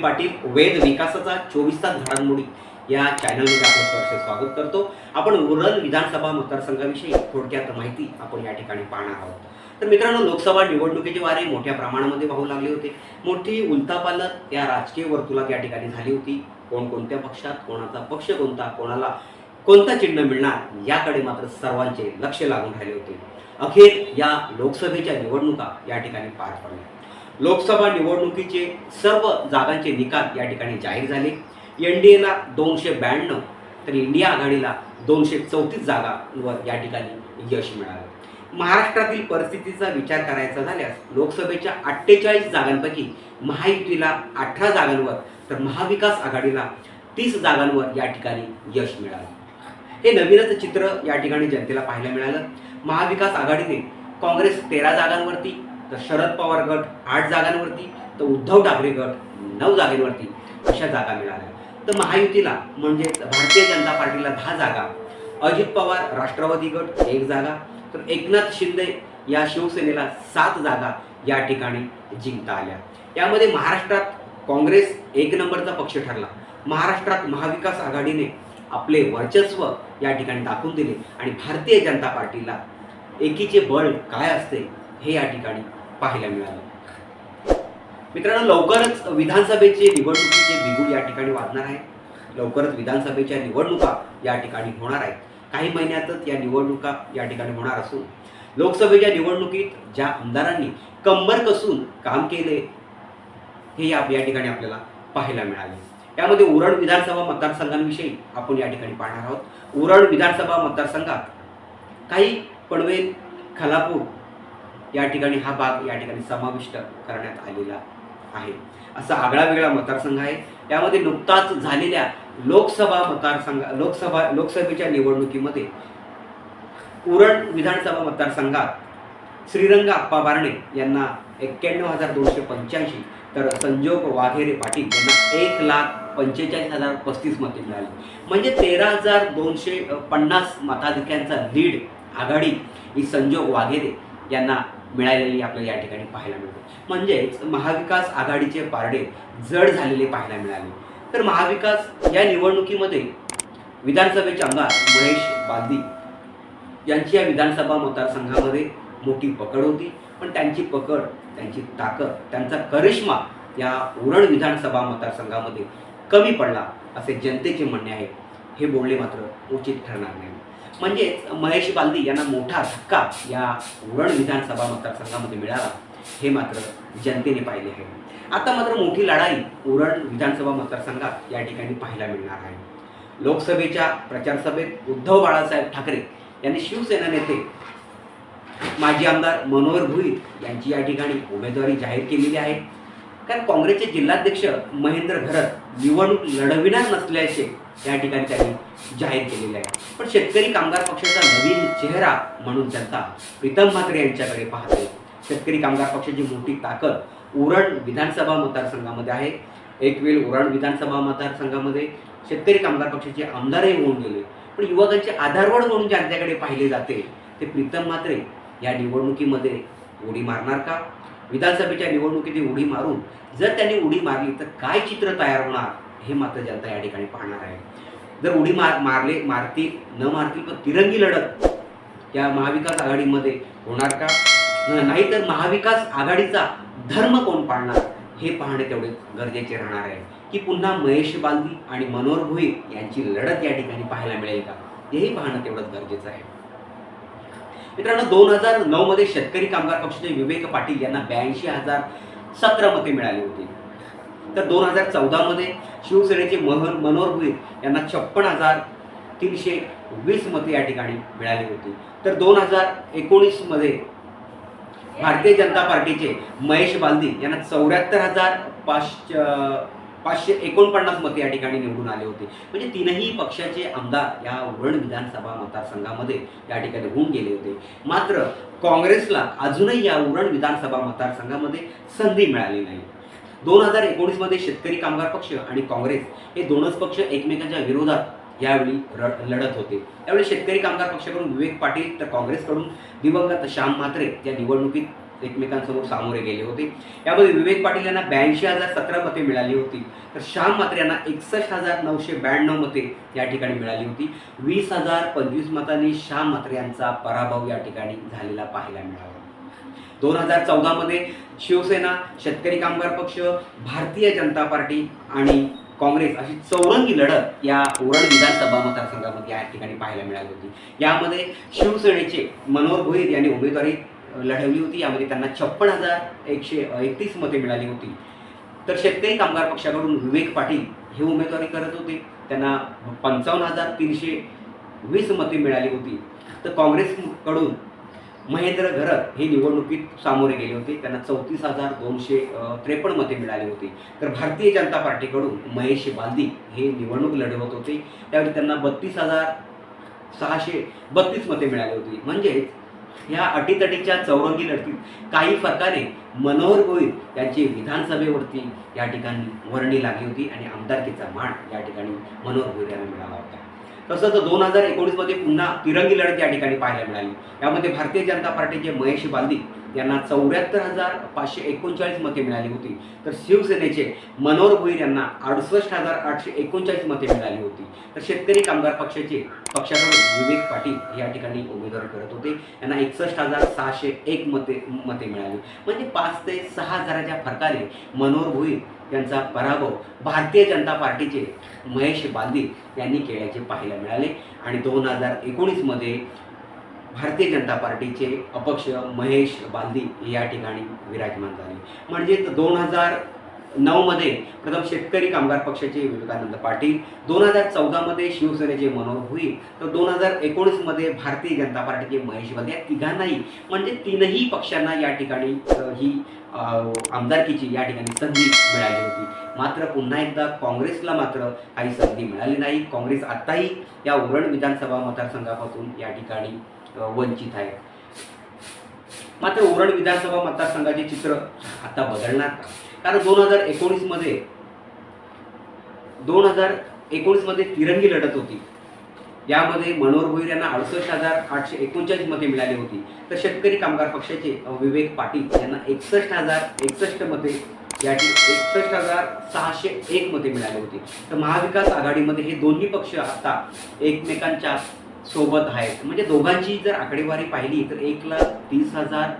पाटील वेद विकासाचा चोवीस तास घडामोडी या चॅनलमध्ये आपलं सहर्ष स्वागत करतो. आपण उरण विधानसभा मतदारसंघाविषयी थोडक्यात माहिती आपण या ठिकाणी पाहणार आहोत. तर मित्रांनो लोकसभा निवडणुकीचे वारे मोठ्या प्रमाणामध्ये वाहू लागले होते. मोठी उलथापालत या राजकीय वर्तुळात या ठिकाणी झाली होती. कोण कोणत्या पक्षात कोणाचा पक्ष कोणता कोणाला कोणता चिन्ह मिळणार याकडे मात्र सर्वांचे लक्ष लागून राहिले होते. अखेर या लोकसभेच्या निवडणुका या ठिकाणी पार पडल्या. लोकसभा निवडणुकीचे सर्व जागांचे निकाल या ठिकाणी जाहीर झाले. एन डी एला दोनशे ब्याण्णव तर इंडिया आघाडीला दोनशे चौतीस जागांवर या ठिकाणी यश मिळालं. महाराष्ट्रातील परिस्थितीचा विचार करायचा झाल्यास लोकसभेच्या अठ्ठेचाळीस जागांपैकी महायुतीला अठरा जागांवर तर महाविकास आघाडीला तीस जागांवर या ठिकाणी यश मिळालं. हे नवीनच चित्र या ठिकाणी जनतेला पाहायला मिळालं. महाविकास आघाडीने काँग्रेस तेरा जागांवरती तर शरद पवार गट आठ जागांवरती तर उद्धव ठाकरे गट नऊ जागेवरती अशा जागा मिळाल्या. तर महायुतीला म्हणजेच भारतीय जनता पार्टीला दहा जागा अजित पवार राष्ट्रवादी गट एक जागा तर एकनाथ शिंदे या शिवसेनेला सात जागा या ठिकाणी जिंकता आल्या. यामध्ये महाराष्ट्रात काँग्रेस एक नंबरचा पक्ष ठरला. महाराष्ट्रात महाविकास आघाडीने आपले वर्चस्व या ठिकाणी दाखवून दिले आणि भारतीय जनता पार्टीला एकीचे बळ काय असते हे या ठिकाणी पाहायला मिळालं. मित्रांनो लवकरच विधानसभेचे निवडणुकीचे बिगुल या ठिकाणी वाजणार आहे. लवकरच विधानसभेच्या निवडणुका या ठिकाणी होणार आहेत. काही महिन्यातच या निवडणुका या ठिकाणी होणार असून लोकसभेच्या निवडणुकीत ज्या आमदारांनी कंबर कसून काम केले हे या या ठिकाणी आपल्याला पाहायला मिळाले. यामध्ये उरण विधानसभा मतदारसंघांविषयी आपण या ठिकाणी पाहणार आहोत. उरण विधानसभा मतदारसंघात काही पडवेल खालापूर या ठिकाणी हा भाग या ठिकाणी समाविष्ट करण्यात आलेला आहे. असा आगळा वेगळा मतदारसंघ आहे. यामध्ये नुकताच झालेल्या लोकसभा मतदारसंघ लोकसभा लोकसभेच्या निवडणुकीमध्ये उरण विधानसभा मतदारसंघात श्रीरंग आप्पा बारणे यांना एक्क्याण्णव हजार दोनशे पंच्याऐंशी तर संजोग वाघेरे पाटील यांना एक लाख पंचेचाळीस हजार पस्तीस मते मिळाली. म्हणजे तेरा हजार दोनशे पन्नास मताधिक्यांचा लीड आघाडी ही संजोग वाघेरे यांना मिळालेली आपल्याला या ठिकाणी पाहायला मिळते. म्हणजेच महाविकास आघाडीचे पारडे जड झालेले पाहायला मिळाले. तर महाविकास या निवडणुकीमध्ये विधानसभेचे आमदार महेश बांदी यांची या विधानसभा मतदारसंघामध्ये मोठी पकड होती. पण त्यांची पकड त्यांची ताकद त्यांचा करिश्मा या उरण विधानसभा मतदारसंघामध्ये कमी पडला असे जनतेचे म्हणणे आहे. हे बोलणे मात्र उचित ठरणार नाही. म्हणजेच महेश बालदी यांना मोठा धक्का या उरण विधानसभा मतदारसंघामध्ये मिळाला हे मात्र जनतेने पाहिले आहे. आता मात्र मोठी लढाई उरण विधानसभा मतदारसंघात या ठिकाणी पाहायला मिळणार आहे. लोकसभेच्या प्रचारसभेत उद्धव बाळासाहेब ठाकरे यांनी शिवसेना नेते माजी आमदार मनोहर भुईर यांची या ठिकाणी उमेदवारी जाहीर केलेली आहे. कारण काँग्रेसचे जिल्हाध्यक्ष महेंद्र घरत निवडणूक लढविणार नसल्याचे या ठिकाणी त्यांनी जाहीर केलेले आहे. पण शेतकरी कामगार पक्षाचा नवीन चेहरा म्हणून जनता प्रीतम म्हात्रे यांच्याकडे पाहते शेतकरी कामगार पक्षाची मोठी ताकद उरण विधानसभा मतदारसंघामध्ये आहे. एक वेळ उरण विधानसभा मतदारसंघामध्ये शेतकरी कामगार पक्षाचे आमदारही होऊन गेले. पण युवकांचे आधारवड म्हणून ज्यांच्याकडे पाहिले जाते ते प्रीतम म्हात्रे या निवडणुकीमध्ये उडी मारणार का? विधानसभेच्या निवडणुकीत उडी मारून जर त्यांनी उडी मारली तर काय चित्र तयार होणार? हे मात्र जनता या ठिकाणी पाहणार आहे. जर उडी मार मारले मारतील न मारतील पण तिरंगी लढत या महाविकास आघाडीमध्ये होणार का? नाही तर महाविकास आघाडीचा धर्म कोण पाळणार? हे पाहणे तेवढे गरजेचे राहणार आहे. की पुन्हा महेश बांधी आणि मनोहर भोई यांची लढत या ठिकाणी पाहायला मिळेल का? हेही पाहणं तेवढंच गरजेचं आहे. मित्रांनो दोन हजार नऊ मध्ये शेतकरी कामगार पक्षाचे विवेक पाटील यांना ब्याऐंशी हजार सतरा मते मिळाली होती. तर दोन हजार चौदामध्ये शिवसेनेचे मनोहर मनोहर भुईर यांना छप्पन हजार तीनशे वीस मते या ठिकाणी मिळाली होती. तर दोन हजार एकोणीसमध्ये भारतीय जनता पार्टीचे महेश बालदी यांना चौऱ्याहत्तर हजार पाचशे पाचशे एकोणपन्नास मते या ठिकाणी निवडून आले होते. म्हणजे तीनही पक्षाचे आमदार या वरण विधानसभा मतदारसंघामध्ये या ठिकाणी होऊन गेले होते. मात्र काँग्रेसला अजूनही या उरण विधानसभा मतदारसंघामध्ये संधी मिळाली नाही. दोन हजार एकोणीसमध्ये शेतकरी कामगार पक्ष आणि काँग्रेस हे दोनच पक्ष एकमेकांच्या विरोधात यावेळी लढत होते. त्यावेळी शेतकरी कामगार पक्षाकडून विवेक पाटील तर काँग्रेसकडून दिवंगत श्याम म्हात्रे या निवडणुकीत एकमेकांसमोर सामोरे गेले होते. यामध्ये विवेक पाटील यांना ब्याऐंशी हजार सतरा मते मिळाली होती. तर श्याम मात्र यांना एकसष्ट हजार नऊशे ब्याण्णव मते या ठिकाणी मिळाली होती. वीस हजार पंचवीस मतांनी श्याम मात्रे यांचा पराभव या ठिकाणी झालेला पाहायला मिळाला. दोन हजार चौदामध्ये शिवसेना शेतकरी कामगार पक्ष भारतीय जनता पार्टी आणि काँग्रेस अशी चौरंगी लढत या उरण विधानसभा मतदारसंघामध्ये या ठिकाणी पाहायला मिळाली होती. यामध्ये शिवसेनेचे मनोहर भोईर यांनी उमेदवारी लढवली होती. यामध्ये त्यांना छप्पन हजार एकशे एकतीस मते मिळाली होती. तर शेतकरी कामगार पक्षाकडून विवेक पाटील हे उमेदवारी करत होते. त्यांना पंचावन्न हजार तीनशे वीस मते मिळाली होती. तर काँग्रेसकडून महेंद्र घरत हे निवडणुकीत सामोरे गेले होते. त्यांना चौतीस हजार दोनशे त्रेपन्न मते मिळाली होती. तर भारतीय जनता पार्टीकडून महेश बालदी हे निवडणूक लढवत होते. त्यावेळी त्यांना बत्तीस हजार सहाशे बत्तीस मते मिळाली होती. म्हणजेच ह्या अटीतटीच्या चौरंगी लढतीत काही फरकाने मनोहर गोयल यांची विधानसभेवरती या ठिकाणी वर्णी लागली होती आणि आमदारकीचा मान या ठिकाणी मनोहर गोयल यांना मिळाला होता. तसंच दोन हजार एकोणीसमध्ये पुन्हा तिरंगी लढत या ठिकाणी पाहायला मिळाली. यामध्ये भारतीय जनता पार्टीचे महेश बालदी यांना चौऱ्याहत्तर हजार पाचशे एकोणचाळीस मते मिळाली होती. तर शिवसेनेचे मनोहर भोईर यांना अडुसष्ट हजार आठशे एकोणचाळीस मते मिळाली होती. तर शेतकरी कामगार पक्षाचे पक्षाकडून विवेक पाटील या ठिकाणी उमेदवार करत होते. यांना एकसष्ट हजार सहाशे एक मते मते मिळाली. म्हणजे पाच ते सहा हजाराच्या फरकाने मनोहर भोईर यांचा पराभव भारतीय जनता पार्टीचे महेश बांदी यांनी केल्याचे पाहायला मिळाले. आणि दोन हजार एकोणीसमध्ये भारतीय जनता पार्टीचे अपक्ष महेश बालदी या ठिकाणी विराजमान झाले. म्हणजे दोन हजार नऊमध्ये प्रथम शेतकरी कामगार पक्षाचे विवेकानंद पाटील दोन हजार चौदामध्ये शिवसेनेचे मनोहर होईल तर दोन हजार एकोणीसमध्ये भारतीय जनता पार्टीचे महेश बालदी या तिघांनाही म्हणजे तीनही पक्षांना या ठिकाणी ही आमदारकीची या ठिकाणी संधी मिळाली होती. मात्र पुन्हा एकदा काँग्रेसला मात्र काही संधी मिळाली नाही. काँग्रेस आत्ताही या उरण विधानसभा मतदारसंघापासून या ठिकाणी वंचित आहे मात्र उरण विधानसभा मतदारसंघाचे चित्र आता बदलणार का? कारण दोन हजार एकोणीसमध्ये दोन हजार एकोणीसमध्ये तिरंगी लढत होती. यामध्ये मनोहर भोईर यांना अडुसष्ट हजार आठशे एकोणचाळीस मते मिळाली होती. तर शेतकरी कामगार पक्षाचे विवेक पाटील यांना एकसष्ट हजार एकसष्ट मते या एकसष्ट हजार सहाशे एक मते मिळाली होती. तर महाविकास आघाडीमध्ये हे दोन्ही पक्ष आता एकमेकांच्या सोबत आहेत. म्हणजे दोघांची जर आकडेवारी पाहिली तर एक लाख तीस हजार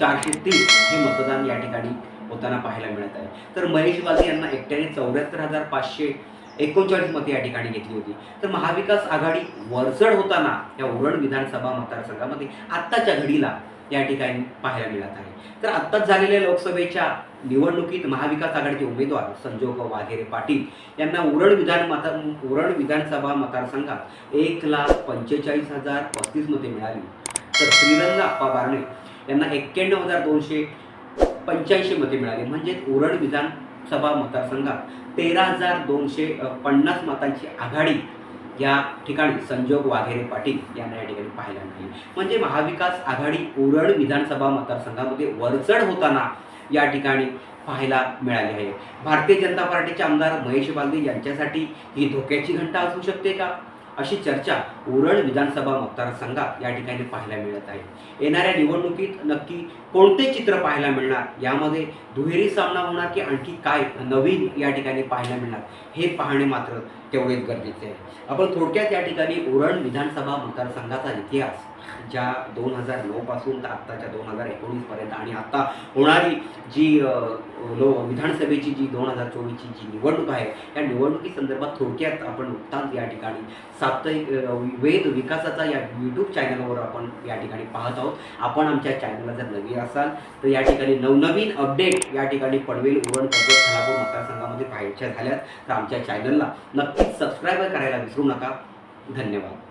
चारशे तीस हे मतदान या ठिकाणी होताना पाहायला मिळत आहे. तर महेश बालदी यांना एकट्याने चौऱ्याहत्तर हजार पाचशे एकोणचाळीसमध्ये या ठिकाणी घेतली होती. तर महाविकास आघाडी वरचढ होताना या उरण विधानसभा मतदारसंघामध्ये आत्ताच्या घडीला या ठिकाणी पाहायला मिळत आहे. तर आत्ताच झालेल्या लोकसभेच्या निवडणुकीत महाविकास आघाडीचे उमेदवार संजोग वाघेरे पाटील यांना उरण विधान मता उरण विधानसभा मतदारसंघात एक लाख पंचेचाळीस हजार पस्तीस मते मिळाली. तर श्रीरंग आप्पा बारणे यांना एक्क्याण्णव हजार दोनशे पंच्याऐंशी मते मिळाली. म्हणजेच उरण लोकसभा मतदारसंघात तेरा हजार दोनशे पन्नास मतांची आघाडी या ठिकाणी संजोग वाघेरे पाटील यांना या ठिकाणी पाहायला मिळाली. म्हणजे महाविकास आघाडी उरण विधानसभा मतदारसंघामध्ये वरचढ होताना या ठिकाणी पाहायला मिळाली आहे. भारतीय जनता पार्टीचे आमदार महेश बालदे यांच्यासाठी ही धोक्याची घंटा असू शकते का? अशी चर्चा उरण विधानसभा मतदारसंघात या ठिकाणी पाहायला मिळत आहे. येणाऱ्या निवडणुकीत नक्की कोणते चित्र पाहायला मिळणार? यामध्ये दुहेरी सामना होणार की आणखी काय नवीन या ठिकाणी पाहायला मिळणार? हे पाहणे मात्र तेवढेच गरजेचे आहे. आपण थोडक्यात या ठिकाणी उरण विधानसभा मतदारसंघाचा इतिहास ज्या दोन हजार नऊपासून तर आत्ताच्या दोन हजार एकोणीसपर्यंत आणि आत्ता होणारी जी लो विधानसभेची जी दोन हजार चोवीसची जी निवडणूक आहे या निवडणुकी संदर्भात थोडक्यात आपण नुकताच या ठिकाणी साप्ताहिक वेद विकासाचा या यूट्यूब चॅनलवर आपण या ठिकाणी पाहत आहोत. आपण आमच्या चॅनलला जर नवीन असाल तर या ठिकाणी नवनवीन अपडेट या ठिकाणी पनवेल उरण पडवेल खालापूर मतदारसंघामध्ये पाहायच्या झाल्यात. तर आमच्या चॅनलला नक्कीच सबस्क्राईब करायला विसरू नका. धन्यवाद.